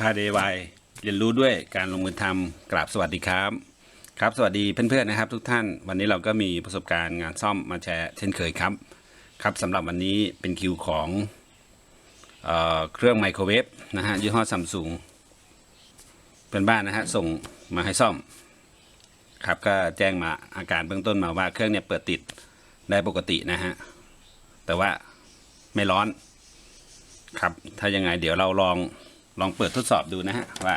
พาเดวายเรียนรู้ด้วยการลงมือทำกราบสวัสดีครับ ครับสวัสดีเพื่อนๆนะครับ ทุกท่านวันนี้เราก็มีประสบการณ์งานซ่อมมาแชร์เช่นเคยครับ ครับสำหรับวันนี้เป็นคิวของเออเครื่องไมโครเวฟนะฮะยี่ห้อซัมซุงเป็นบ้านนะฮะส่งมาให้ซ่อม ครับก็แจ้งมาอาการเบื้องต้นมาว่าเครื่องเนี่ยเปิดติดได้ปกตินะฮะแต่ว่าไม่ร้อนครับ ถ้ายังไงเดี๋ยวเราลอง ลองเปิดทดสอบดูนะฮะว่า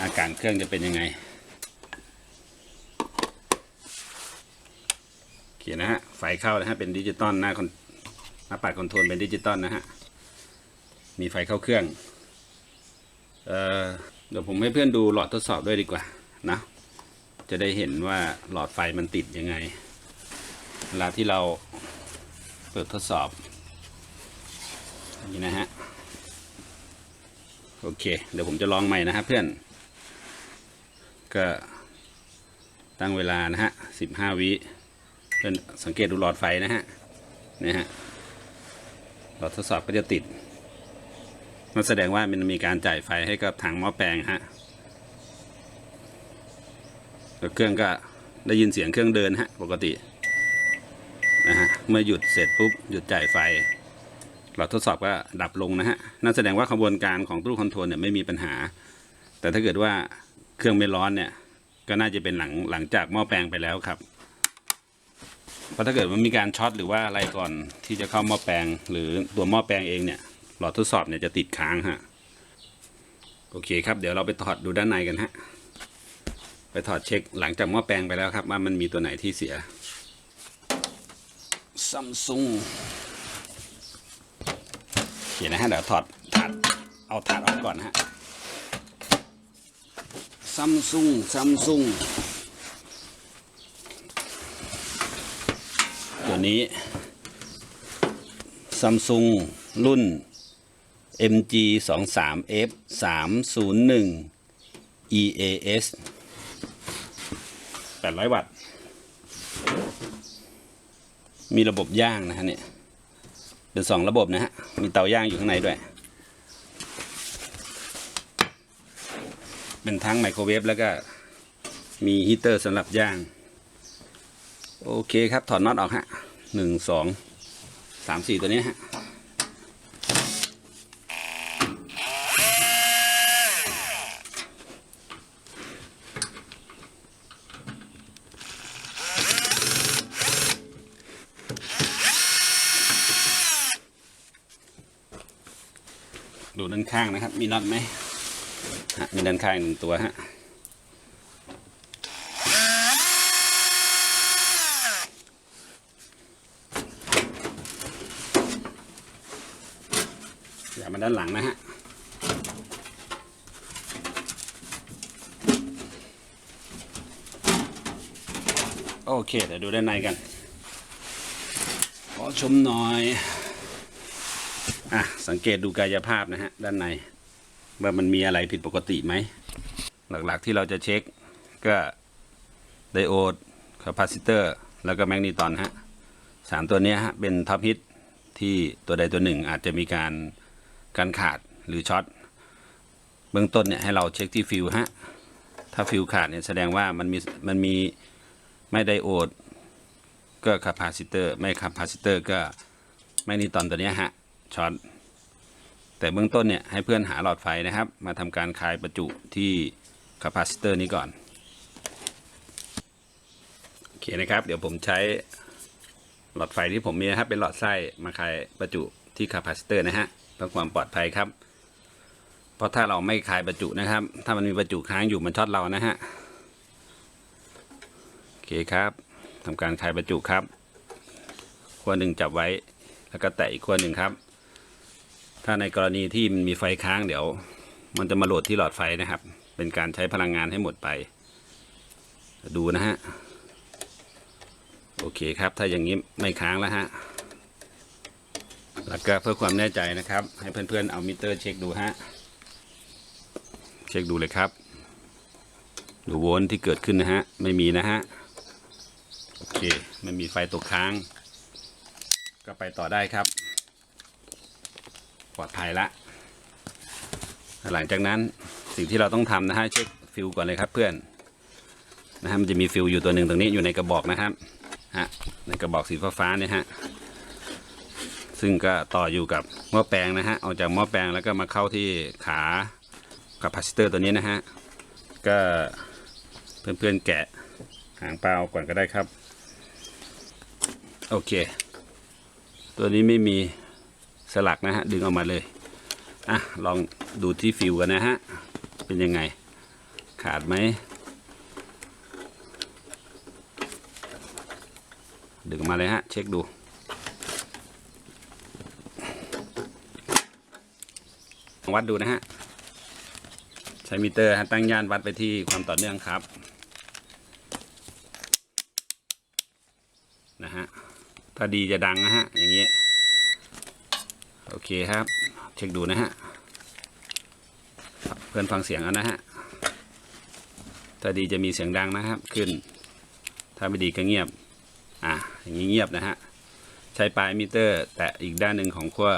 อาการเครื่องจะเป็นยังไงโอเคนะฮะไฟเข้านะฮะเป็นดิจิตอลหน้าคอนหน้าปัดคอนโทรลเป็นดิจิตอลนะฮะมีไฟเข้าเครื่องเออเดี๋ยวผมให้เพื่อนดูหลอดทดสอบด้วยดีกว่านะจะได้เห็นว่าหลอดไฟมันติดยังไง เวลาที่เราเปิดทดสอบนี่นะฮะ โอเค เดี๋ยวผมจะลองใหม่นะฮะเพื่อน ก็ตั้งเวลานะฮะสิบห้าวิเพื่อนสังเกตดูหลอดไฟนะฮะนี่ฮะหลอดทดสอบก็จะติดมันแสดงว่ามันมีการจ่ายไฟให้กับถังหม้อแปลงฮะแล้วเครื่องก็ได้ยินเสียงเครื่องเดินฮะปกตินะฮะเมื่อหยุดเสร็จปุ๊บหยุดจ่ายไฟ หลอดทดสอบก็ดับลงนะฮะนั่นแสดงว่าขบวนการของตู้คอนโทรลเนี่ยไม่มีปัญหา แต่ถ้าเกิดว่าเครื่องไม่ร้อนเนี่ย ก็น่าจะเป็นหลังหลังจากหม้อแปลงไปแล้วครับเพราะถ้าเกิดมันมีการช็อตหรือว่าอะไรก่อนที่จะเข้าหม้อแปลง หรือตัวหม้อแปลงเองเนี่ยหลอดทดสอบเนี่ยจะติดค้างฮะโอเคครับ เดี๋ยวเราไปถอดดูด้านในกันฮะไปถอดเช็คหลังจากหม้อแปลงไปแล้วครับ ว่ามันมีตัวไหนที่เสียซัมซุง เคนะฮะเดี๋ยวถอดถาดเอาถาดออกก่อนฮะซัมซุงซัมซุงตัวนี้ซัมซุงรุ่น MG 2 3 F 3 0 1 EAS 800 วัตต์ มีระบบย่างนะฮะเนี่ย เป็นสองระบบนะฮะ มีเตาย่างอยู่ข้างในด้วย เป็นทั้งไมโครเวฟแล้วก็มีฮีเตอร์สำหรับย่าง โอเคครับ ถอดน็อตออกฮะหนึ่งสองสามสี่ตัวนี้ฮะ ดูด้านข้างนะครับ มีน็อตไหมฮะมีด้านข้างหนึ่งตัวฮะอย่ามาด้านหลังนะฮะโอเคเดี๋ยวดูด้านในกันขอชมหน่อย อะสังเกตดูกายภาพนะฮะด้านในว่ามันมีอะไรผิดปกติไหม หลักๆที่เราจะเช็คก็ไดโอดคาปาซิเตอร์แล้วก็แมกนีตอนฮะสามตัวนี้ฮะเป็นท็อปฮิตที่ตัวใดตัวหนึ่งอาจจะมีการการขาดหรือช็อตเบื้องต้นเนี่ยให้เราเช็คที่ฟิวฮะถ้าฟิวขาดเนี่ยแสดงว่ามันมีมันมีไม่ไดโอดก็คาปาซิเตอร์ไม่คาปาซิเตอร์ก็แมกนีตอนตัวนี้ฮะ ช็อตแต่เบื้องต้นเนี่ยให้เพื่อนหาหลอดไฟนะครับ มาทำการคลายประจุที่คาปาซิเตอร์นี้ก่อน โอเคนะครับ เดี๋ยวผมใช้หลอดไฟที่ผมมีนะครับ เป็นหลอดไส้มาคลายประจุที่คาปาซิเตอร์นะฮะเพื่อความปลอดภัยครับ เพราะถ้าเราไม่คลายประจุนะครับ ถ้ามันมีประจุค้างอยู่มันช็อตเรานะฮะโอเคครับทำการคลายประจุครับขั้วหนึ่งจับไว้แล้วก็แตะอีกขั้วหนึ่งครับ ถ้าในกรณีที่มันมีไฟค้างเดี๋ยว มันจะมาโหลดที่หลอดไฟนะครับ เป็นการใช้พลังงานให้หมดไป ดูนะฮะ โอเคครับ ถ้าอย่างนี้ไม่ค้างแล้วฮะ แล้วก็เพื่อความแน่ใจนะครับ ให้เพื่อนๆ เอามิเตอร์เช็คดูฮะ เช็คดูเลยครับ ดูโวลต์ที่เกิดขึ้นนะฮะ ไม่มีนะฮะ โอเค ไม่มีไฟตกค้าง ก็ไปต่อได้ครับ ลอดภัยละหลังจากนั้นสิ่งที่เราต้องทำนะฮะเช็คฟิลก่อนเลยครับเพื่อนนะฮะมันจะมีฟิลอยู่ตัวหนึ่งตรงนี้อยู่ในกระบอกนะครับฮะในกระบอกสีฟ้าๆเนี่ยฮะซึ่งก็ต่ออยู่กับหม้อแปลงนะฮะออกจากหม้อแปลงแล้วก็มาเข้าที่ขากับพาสเตอร์ตัวนี้นะฮะก็เพื่อนๆแกะหางเปล่าก่อนก็ได้ครับ โอเค ตัวนี้ไม่มี สลักนะฮะดึงออกมาเลยอะลองดูที่ฟิวกันนะฮะเป็นยังไงขาดไหมดึงมาเลยฮะเช็คดู วัดดูนะฮะ ใช้มิเตอร์ฮะตั้งย่านวัดไปที่ความต่อเนื่องครับ นะฮะ ถ้าดีจะดังนะฮะ อย่างนี้ โอเคครับ เช็คดูนะฮะ เพื่อนฟังเสียงเอานะฮะ ถ้าดีจะมีเสียงดังนะครับ ขึ้น ถ้าไม่ดีก็เงียบ อะ อย่างนี้เงียบนะฮะ ใช้ปลายมิเตอร์ แตะอีกด้านหนึ่งของขั้ว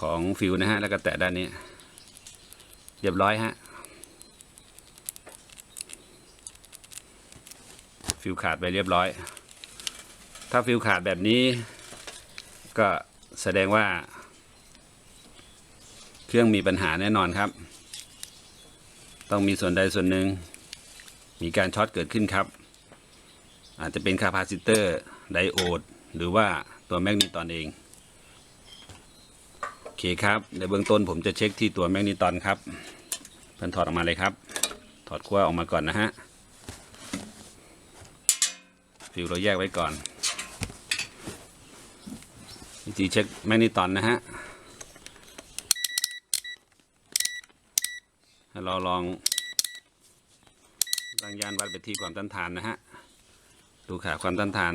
ของฟิวนะฮะ แล้วก็แตะด้านนี้ เรียบร้อยฮะ ฟิวขาดไปเรียบร้อย ถ้าฟิวขาดแบบนี้ก็ แสดงว่า เครื่องมีปัญหาแน่นอนครับ ต้องมีส่วนใดส่วนหนึ่ง มีการช็อตเกิดขึ้นครับ อาจจะเป็นคาปาซิเตอร์ไดโอด หรือว่าตัวแมกนีตอนเองโอเคครับ ในเบื้องต้นผมจะเช็คที่ตัวแมกนีตอนครับเพิ่นถอดออกมาเลยครับ ถอดขั้วออกมาก่อนนะฮะฟิวเราแยกไว้ก่อน วิธีเช็คแมกนีตอนนะฮะเราลองตั้งยานวัดไปที่ความต้านทานนะฮะ ดูขาความต้านทาน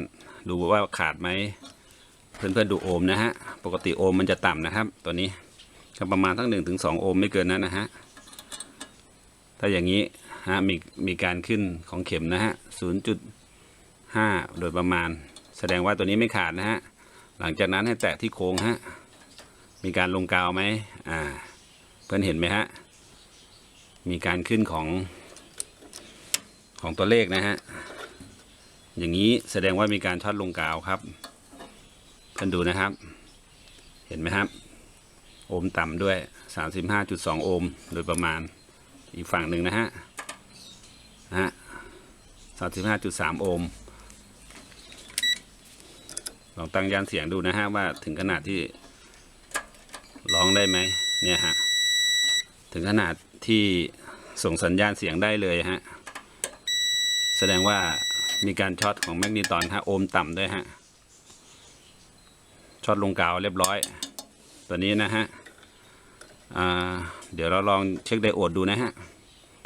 ดูว่าขาดไหม เพื่อนๆดูโอห์มนะฮะ ปกติโอห์มมันจะต่ำนะครับ ตัวนี้ก็ประมาณทั้งหนึ่งถึงสองโอห์มไม่เกินนั้นนะฮะ ถ้าอย่างนี้ฮะมีมีการขึ้นของเข็มนะฮะศูนย์จุดห้าโดยประมาณ แสดงว่าตัวนี้ไม่ขาดนะฮะ หลังจากนั้นให้แตะที่โค้งฮะ มีการลงกาวไหมอ่า เพื่อนเห็นไหมฮะ มีการขึ้นของของตัวเลขนะฮะ อย่างนี้แสดงว่ามีการช็อตลงกาวครับ เพื่อนดูนะครับ เห็นไหมครับ โอห์มต่ำด้วย 35.2 โอห์มโดยประมาณ อีกฝั่งหนึ่งนะฮะ นะฮะ35.3 โอห์ม ลองตั้งยานเสียงดูนะฮะว่าถึงขนาดที่ร้องได้ไหมเนี่ยฮะถึงขนาดที่ส่งสัญญาณเสียงได้เลยฮะแสดงว่ามีการช็อตของแมกนีตอนฮะโอห์มต่ำด้วยฮะช็อตลงกาวเรียบร้อย ตัวนี้นะฮะเดี๋ยวเราลองเช็คไดโอดดูนะฮะ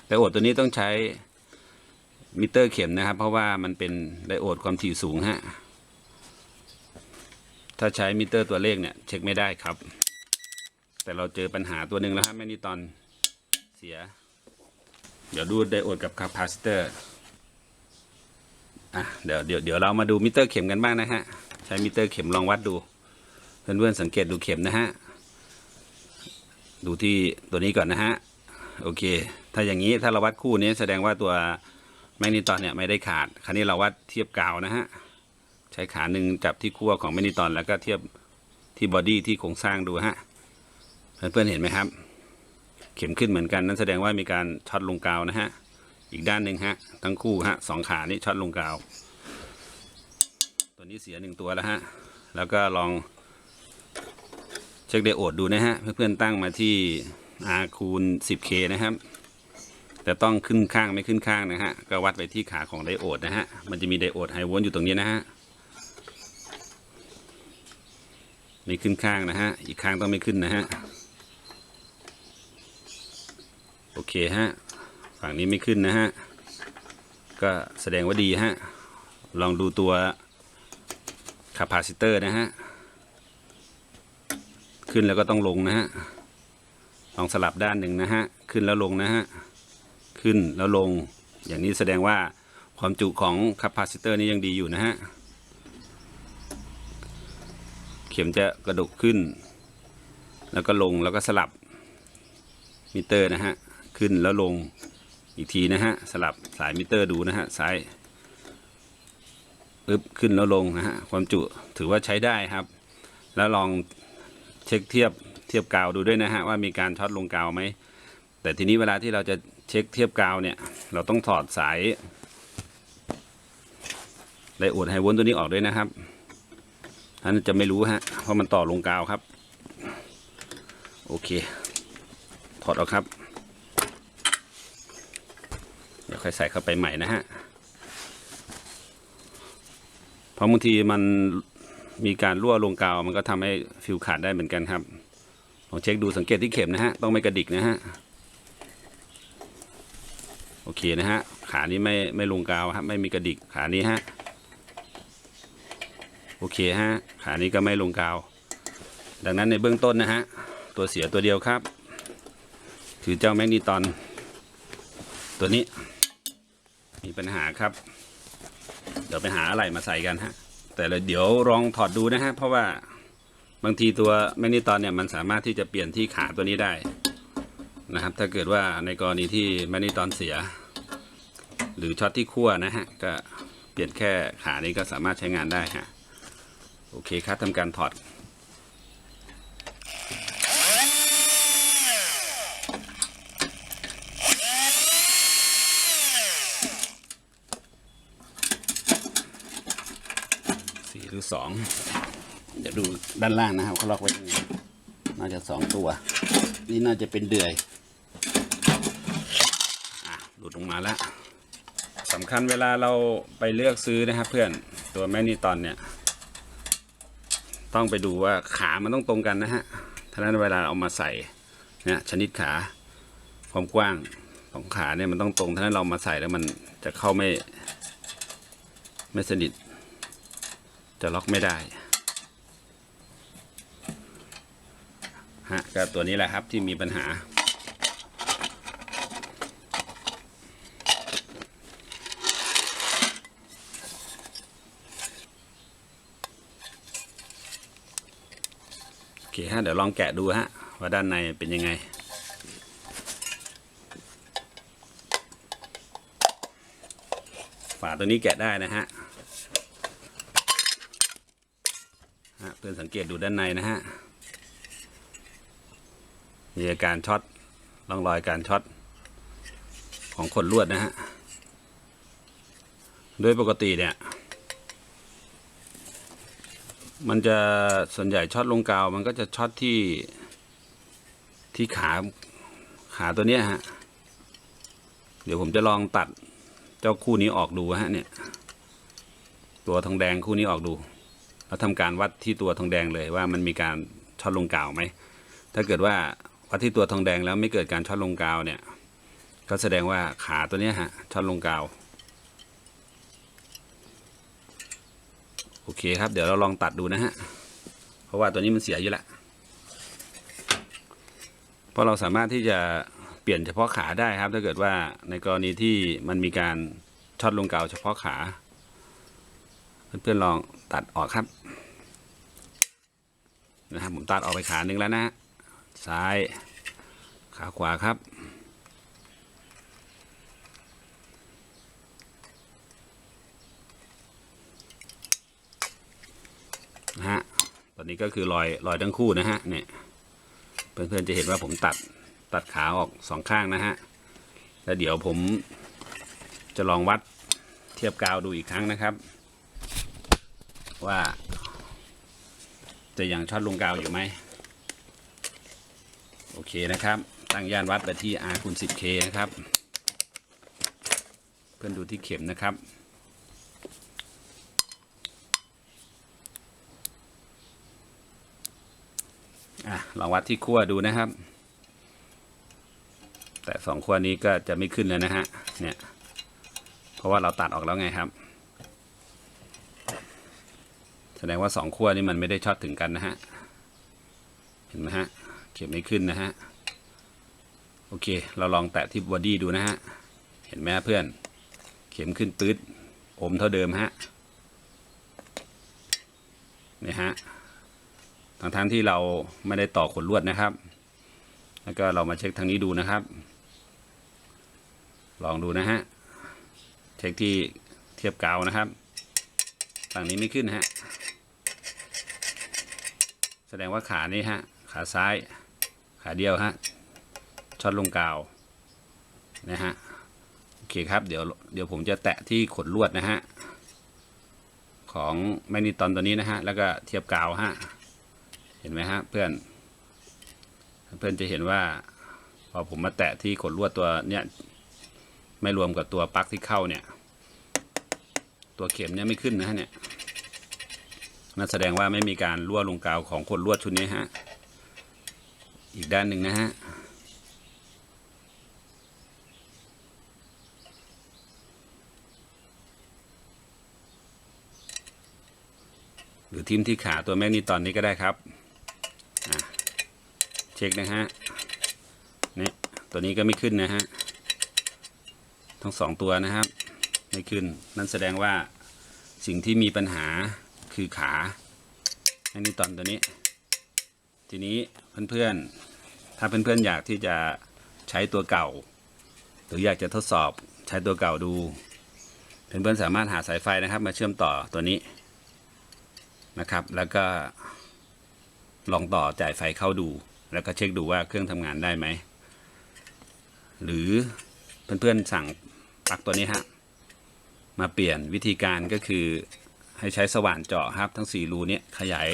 ไดโอดตัวนี้ต้องใช้มิเตอร์เข็มนะครับ เพราะว่ามันเป็นไดโอดความถี่สูงฮะ ถ้าใช้มิเตอร์ตัวเลขเนี่ยเช็คไม่ได้ครับ แต่เราเจอปัญหาตัวหนึ่งแล้วครับแมกนีตอนเสีย เดี๋ยวดูไดโอดกับคาปาซิเตอร์อะเดี๋ยวเดี๋ยวเดี๋ยวเรามาดูมิเตอร์เข็มกันบ้างนะฮะ ใช้มิเตอร์เข็มลองวัดดูเพื่อนๆสังเกตดูเข็มนะฮะ ดูที่ตัวนี้ก่อนนะฮะ โอเค ถ้าอย่างนี้ถ้าเราวัดคู่นี้แสดงว่าตัวแมกนีตอนเนี่ยไม่ได้ขาด คราวนี้เราวัดเทียบกาวนะฮะ ใช้ขาหนึ่งจับที่ขั้วของแมกนีตอนแล้วก็เทียบที่บอดี้ที่โครงสร้างดูฮะเพื่อนๆเห็นไหมครับ เข็มขึ้นเหมือนกันนั่นแสดงว่ามีการช็อตลงกาวนะฮะ อีกด้านหนึ่งฮะทั้งคู่ฮะสองขานี่ช็อตลงกาว ตัวนี้เสียหนึ่งตัวแล้วฮะ แล้วก็ลองเช็คไดโอดดูนะฮะ เพื่อนๆตั้งมาที่ R คูณ 10K นะครับแต่ต้องขึ้นข้างไม่ขึ้นข้างนะฮะ ก็วัดไปที่ขาของไดโอดนะฮะ มันจะมีไดโอดไฮโวลต์อยู่ตรงนี้นะฮะ ไม่ขึ้นข้างนะฮะ อีกข้างต้องไม่ขึ้นนะฮะ โอเคฮะ ฝั่งนี้ไม่ขึ้นนะฮะ ก็แสดงว่าดีฮะ ลองดูตัวคาปาซิเตอร์นะฮะ ขึ้นแล้วก็ต้องลงนะฮะ ลองสลับด้านหนึ่งนะฮะ ขึ้นแล้วลงนะฮะ ขึ้นแล้วลง อย่างนี้แสดงว่าความจุของคาปาซิเตอร์นี้ยังดีอยู่นะฮะ เข็มจะกระดกขึ้น แล้วก็ลงแล้วก็สลับมิเตอร์นะฮะขึ้นแล้วลงอีกทีนะฮะสลับสายมิเตอร์ดูนะฮะซ้ายอึบขึ้นแล้วลงนะฮะความจุถือว่าใช้ได้ครับ แล้วลองเช็คเทียบเทียบกาวดูด้วยนะฮะว่ามีการช็อตลงกาวไหมแต่ทีนี้เวลาที่เราจะเช็คเทียบกาวเนี่ยเราต้องถอดสายไดโอดไฮวลต์ตัวนี้ออกด้วยนะครับ ท่านจะไม่รู้ฮะเพราะมันต่อลงกาวครับ โอเค ถอดออกครับ เดี๋ยวค่อยใส่เข้าไปใหม่นะฮะเพราะบางทีมันมีการรั่วลงกาวมันก็ทำให้ฟิวขาดได้เหมือนกันครับลองเช็คดูสังเกตที่เข็มนะฮะต้องไม่กระดิกนะฮะโอเคนะฮะขานี้ไม่ไม่ลงกาวครับไม่มีกระดิกขานี้ฮะ โอเคฮะขานี้ก็ไม่ลงกาว ดังนั้นในเบื้องต้นนะฮะตัวเสียตัวเดียวครับ คือเจ้าแมกนีตอน ตัวนี้ มีปัญหาครับ เดี๋ยวไปหาอะไรมาใส่กันฮะแต่ละเดี๋ยวลองถอดดูนะฮะเพราะว่าบางทีตัวแมกนีตอนเนี่ยมันสามารถที่จะเปลี่ยนที่ขาตัวนี้ได้นะครับ ถ้าเกิดว่าในกรณีที่แมกนีตอนเสีย หรือช็อตที่ขั้วนะฮะก็เปลี่ยนแค่ขานี้ก็สามารถใช้งานได้ฮะ โอเคครับทำการถอด สี่หรือสอง เดี๋ยวดูด้านล่างนะครับเขาล็อกไว้ยังไงน่าจะสองตัว นี่น่าจะเป็นเดือยอะหลุดลงมาแล้วสำคัญเวลาเราไปเลือกซื้อนะครับเพื่อนตัวแมกนีตอนเนี่ย ต้องไปดูว่าขามันต้องตรงกันนะฮะท่านั้นเวลาเอามาใส่เนี่ยชนิดขาความกว้างของขาเนี่ยมันต้องตรงท่านั้นเรามาใส่แล้วมันจะเข้าไม่ ไม่สนิท จะล็อกไม่ได้ฮะก็ตัวนี้แหละครับที่มีปัญหา โอเค ฮะ เดี๋ยวลองแกะดูฮะ ว่าด้านในเป็นยังไง ฝาตัวนี้แกะได้นะฮะฮะเพื่อนสังเกตดูด้านในนะฮะ มีอาการช็อตร่องรอยการช็อตของขนลวดนะฮะ โดยปกติเนี่ย มันจะส่วนใหญ่ช็อตลงกาว มันก็จะช็อตที่ที่ขาขาตัวเนี้ยฮะ เดี๋ยวผมจะลองตัดเจ้าคู่นี้ออกดูฮะเนี่ย ตัวทองแดงคู่นี้ออกดูเราทำการวัดที่ตัวทองแดงเลยว่ามันมีการช็อตลงกาวไหม ถ้าเกิดว่าวัดที่ตัวทองแดงแล้วไม่เกิดการช็อตลงกาวเนี่ย ก็แสดงว่าขาตัวเนี้ยฮะช็อตลงกาว โอเคครับ เดี๋ยวเราลองตัดดูนะฮะ เพราะว่าตัวนี้มันเสียอยู่ล้วเพราะเราสามารถที่จะเปลี่ยนเฉพาะขาได้ครับ ถ้าเกิดว่าในกรณีที่มันมีการช็อตลงกาวเฉพาะขา เพื่อนๆลองตัดออกครับ นะครับผมตัดออกไปขาหนึ่งแล้วนะ ซ้าย ขาขวาครับ นะฮะตอนนี้ก็คือรอยรอยทั้งคู่นะฮะเนี่ยเพื่อนๆจะเห็นว่าผมตัดตัดขาออกสองข้างนะฮะแล้วเดี๋ยวผมจะลองวัดเทียบกาวดูอีกครั้งนะครับ ว่า จะยังช็อตลงกาวอยู่ไหมโอเคนะครับ ตั้งย่านวัดไปที่ R คูณ 10K นะครับ เพื่อนดูที่เข็มนะครับ อะลองวัดที่ขั้วดูนะครับ แต่สองขั้วนี้ก็จะไม่ขึ้นเลยนะฮะเนี่ยเพราะว่าเราตัดออกแล้วไงครับ แสดงว่าสองขั้วนี้มันไม่ได้ช็อตถึงกันนะฮะเห็นไหมฮะเข็มไม่ขึ้นนะฮะโอเค เราลองแตะที่บอดี้ดูนะฮะเห็นไหมเพื่อน เข็มขึ้นปื๊ดอมเท่าเดิมฮะนี่ฮะ ทั้งทั้งๆที่เราไม่ได้ต่อขนลวดนะครับ แล้วก็เรามาเช็คทางนี้ดูนะครับ ลองดูนะฮะ เช็คที่เทียบกาวนะครับ ฝั่งนี้ไม่ขึ้นนะฮะ แสดงว่าขานี้ฮะ ขาซ้าย ขาเดียวฮะ ช็อตลงกาวนะฮะ โอเคครับ เดี๋ยวเดี๋ยวผมจะแตะที่ขดลวดนะฮะ ของแมกนีตอนตัวนี้นะฮะ แล้วก็เทียบกาวฮะ เห็นไหมฮะเพื่อน เพื่อนจะเห็นว่า พอผมมาแตะที่ขดลวดตัวเนี้ยไม่รวมกับตัวปลั๊กที่เข้าเนี่ย ตัวเข็มเนี่ยไม่ขึ้นนะฮะเนี่ยนั่นแสดงว่าไม่มีการรั่วลงกาวของขดลวดชุดนี้ฮะอีกด้านหนึ่งนะฮะหรือทิมที่ขาตัวแมกนีตอนนี้ก็ได้ครับ เช็คนะฮะนี่ตัวนี้ก็ไม่ขึ้นนะฮะทั้งสองตัวนะครับไม่ขึ้น นั่นแสดงว่าสิ่งที่มีปัญหาคือขาแมกนีตอนตัวนี้ ทีนี้เพื่อนๆ ถ้าเพื่อนๆอยากที่จะใช้ตัวเก่า หรืออยากจะทดสอบใช้ตัวเก่าดู เพื่อนๆสามารถหาสายไฟนะครับ มาเชื่อมต่อตัวนี้นะครับ แล้วก็ลองต่อจ่ายไฟเข้าดู แล้วก็เช็คดูว่าเครื่องทำงานได้ไหม หรือเพื่อนๆสั่งปลั๊กตัวนี้ฮะ มาเปลี่ยนวิธีการก็คือให้ใช้สว่านเจาะครับ ทั้ง 4 รูนี้ขยาย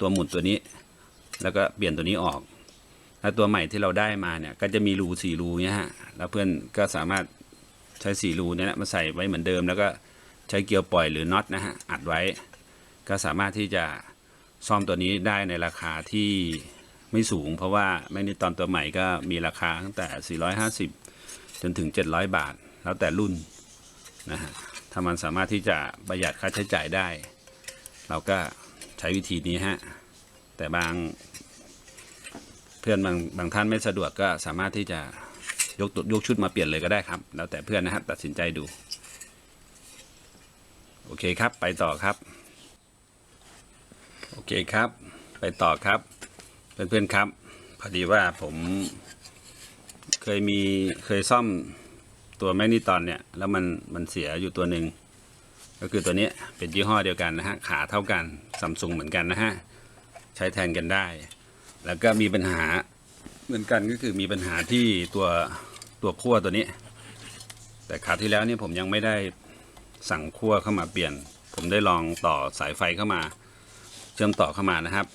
ตัวหมุนตัวนี้ แล้วก็เปลี่ยนตัวนี้ออกแล้วตัวใหม่ที่เราได้มาเนี่ยก็จะมีรูสี่รูเนี้ยฮะแล้วเพื่อนก็สามารถใช้สี่รูเนี้ยมาใส่ไว้เหมือนเดิม แล้วก็ใช้เกลียวปล่อยหรือน็อตนะฮะอัดไว้ ก็สามารถที่จะซ่อมตัวนี้ได้ในราคาที่ ไม่สูง เพราะว่าแมกนีตอนตัวใหม่ก็มีราคาตั้งแต่ 450 จนถึง 700 บาท แล้วแต่รุ่นนะฮะถ้ามันสามารถที่จะประหยัดค่าใช้จ่ายได้ เราก็ใช้วิธีนี้ฮะ แต่บางเพื่อนบางบางท่านไม่สะดวกก็สามารถที่จะยกตัวยกชุดมาเปลี่ยนเลยก็ได้ครับ แล้วแต่เพื่อนนะฮะตัดสินใจดู โอเคครับไปต่อครับ โอเคครับ ไปต่อครับ เพื่อนๆครับ พอดีว่าผมเคยมีเคยซ่อมตัวแมกนีตอนเนี่ย แล้วมันมันเสียอยู่ตัวหนึ่งก็คือตัวนี้เป็นยี่ห้อเดียวกันนะฮะ ขาเท่ากันซัมซุงเหมือนกันนะฮะ ใช้แทนกันได้ แล้วก็มีปัญหาเหมือนกันก็คือมีปัญหาที่ตัวตัวขั้วตัวนี้ แต่คราวที่แล้วเนี่ยผมยังไม่ได้สั่งขั้วเข้ามาเปลี่ยน ผมได้ลองต่อสายไฟเข้ามา เชื่อมต่อเข้ามานะครับ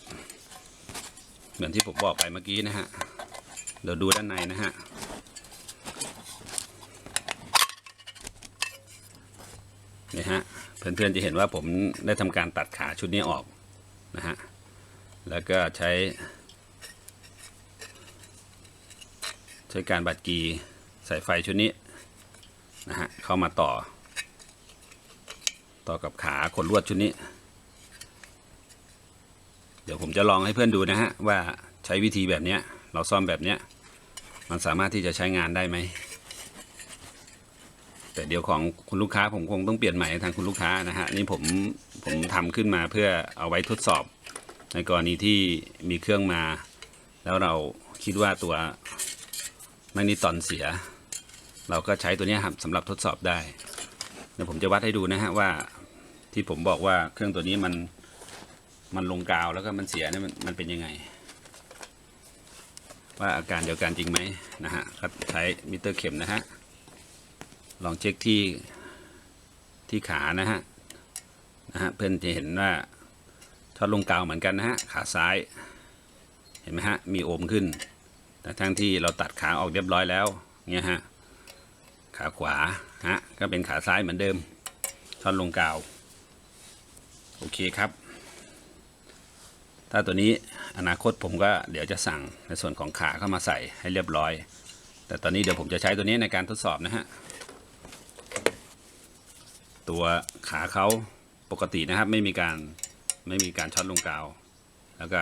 เหมือนที่ผมบอกไปเมื่อกี้นะฮะเดี๋ยวดูด้านในนะฮะนี่ฮะเพื่อนๆจะเห็นว่าผมได้ทำการตัดขาชุดนี้ออกนะฮะแล้วก็ใช้ ใช้การบัดกีสายไฟชุดนี้นะฮะเข้ามาต่อ ต่อกับขาขนลวดชุดนี้ เดี๋ยวผมจะลองให้เพื่อนดูนะฮะว่าใช้วิธีแบบเนี้ยเราซ่อมแบบเนี้ยมันสามารถที่จะใช้งานได้ไหมแต่เดี๋ยวของคุณลูกค้าผมคงต้องเปลี่ยนใหม่ให้ทางคุณลูกค้านะฮะนี่ผมผมทำขึ้นมาเพื่อเอาไว้ทดสอบ ในกรณีที่มีเครื่องมา แล้วเราคิดว่าตัวแมกนีตอนเสีย เราก็ใช้ตัวนี้ครับสำหรับทดสอบได้เดี๋ยวผมจะวัดให้ดูนะฮะว่าที่ผมบอกว่าเครื่องตัวนี้มัน มันลงกาวแล้วก็มันเสียเนี่ยมันมันเป็นยังไง ว่าอาการเดียวกันจริงไหมนะฮะก็ใช้มิเตอร์เข็มนะฮะลองเช็คที่ที่ขานะฮะนะฮะเพื่อนจะเห็นว่าทอดลงกาวเหมือนกันนะฮะขาซ้ายเห็นไหมฮะมีโอมขึ้น แต่ทั้งที่เราตัดขาออกเรียบร้อยแล้วเนี่ยฮะขาขวาฮะก็เป็นขาซ้ายเหมือนเดิมท่อดลงกาว โอเคครับ ถ้าตัวนี้อนาคตผมก็เดี๋ยวจะสั่งในส่วนของขาเข้ามาใส่ให้เรียบร้อย แต่ตอนนี้เดี๋ยวผมจะใช้ตัวนี้ในการทดสอบนะฮะ ตัวขาเขาปกตินะครับไม่มีการไม่มีการช็อตลงกาว แล้วก็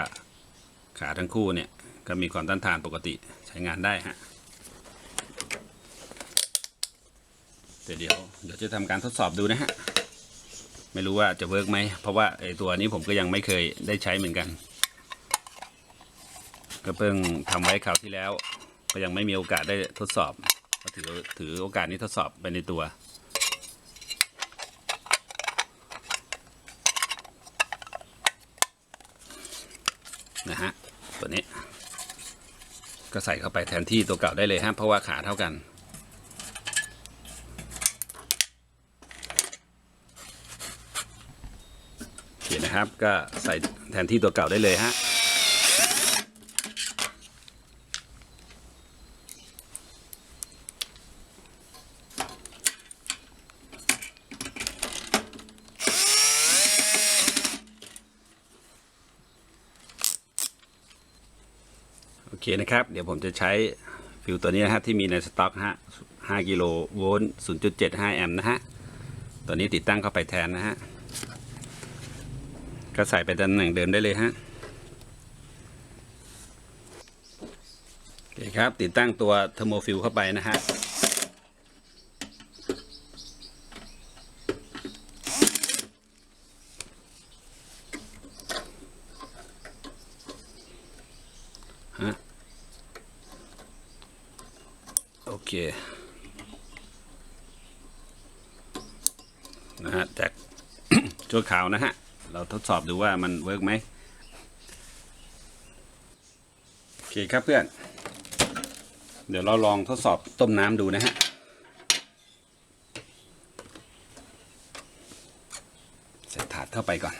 ขาทั้งคู่เนี่ยก็มีความต้านทานปกติใช้งานได้ฮะเดี๋ยวเดี๋ยวจะทำการทดสอบดูนะฮะ ไม่รู้ว่าจะเวิร์กไหม เพราะว่าไอตัวนี้ผมก็ยังไม่เคยได้ใช้เหมือนกัน ก็เพิ่งทำไว้คราวที่แล้ว ก็ยังไม่มีโอกาสได้ทดสอบก็ถือถือโอกาสนี้ทดสอบไปในตัว นะฮะ ตัวนี้ ก็ใส่เข้าไปแทนที่ตัวเก่าได้เลยฮะเพราะว่าขาเท่ากัน โอ เคนะครับ ก็ใส่แทนที่ตัวเก่าได้เลยฮะโอเคนะครับ เดี๋ยวผมจะใช้ฟิวตัวนี้นะฮะที่มีในสต็อกฮะ5กิโลโวลต์0.75 แอมป์นะฮะ ตัวนี้ติดตั้งเข้าไปแทนนะฮะ ก็ใส่ไปตำแหน่งเดิมได้เลยฮะโอเคครับ ติดตั้งตัวเทอร์โมฟิลเข้าไปนะฮะฮะโอเคนะฮะจากชั่วขาวนะฮะ เราทดสอบดูว่ามันเวิร์กไหมโอเคครับเพื่อน เดี๋ยวเราลองทดสอบต้มน้ำดูนะฮะใส่ถาดเข้าไปก่อน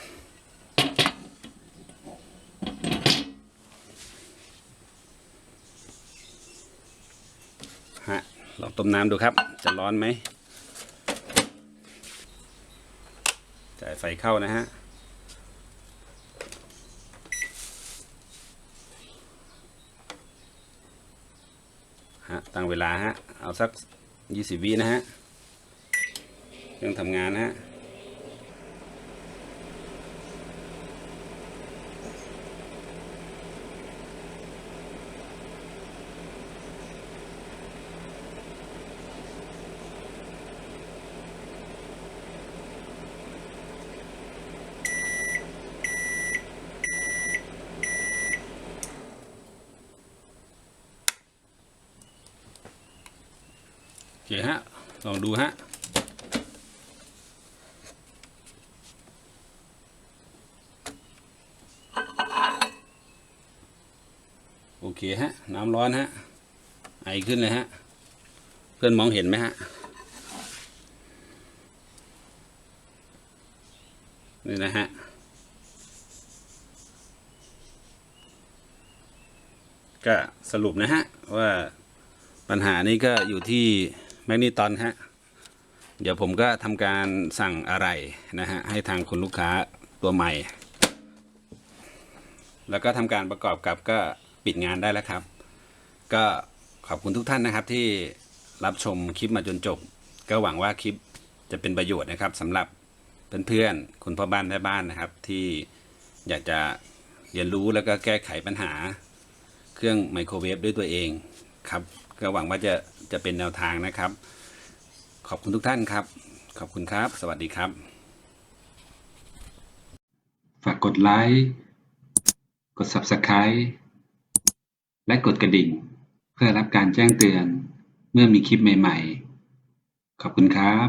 ฮะลองต้มน้ำดูครับ จะร้อนไหมจ่ายไฟเข้านะฮะ ฮะตั้งเวลาฮะเอาสักยี่สิบวินะฮะเครื่องทำงานนะฮะ โอเคฮะ ลอง ดูฮะโอเคฮะ น้ำร้อนฮะ ไอขึ้นเลยฮะ เพื่อนมองเห็นไหมฮะ นี่นะฮะ ก็สรุปนะฮะ ว่าปัญหานี้ก็อยู่ที่แมกนีตอนฮะ เดี๋ยวผมก็ทำการสั่งอะไรนะฮะให้ทางคุณลูกค้าตัวใหม่ แล้วก็ทำการประกอบกับก็ปิดงานได้แล้วครับ ก็ขอบคุณทุกท่านนะครับที่รับชมคลิปมาจนจบ ก็หวังว่าคลิปจะเป็นประโยชน์นะครับสำหรับเพื่อนๆคุณพ่อบ้านแม่บ้านนะครับ ที่อยากจะเรียนรู้แล้วก็แก้ไขปัญหา เครื่องไมโครเวฟด้วยตัวเองครับ ก็หวังว่าจะจะเป็นแนวทางนะครับ ขอบคุณทุกท่านครับ ขอบคุณครับ สวัสดีครับ ฝากกดไลค์กด Subscribe และกดกระดิ่ง เพื่อรับการแจ้งเตือนเมื่อมีคลิปใหม่ ๆ ขอบคุณครับ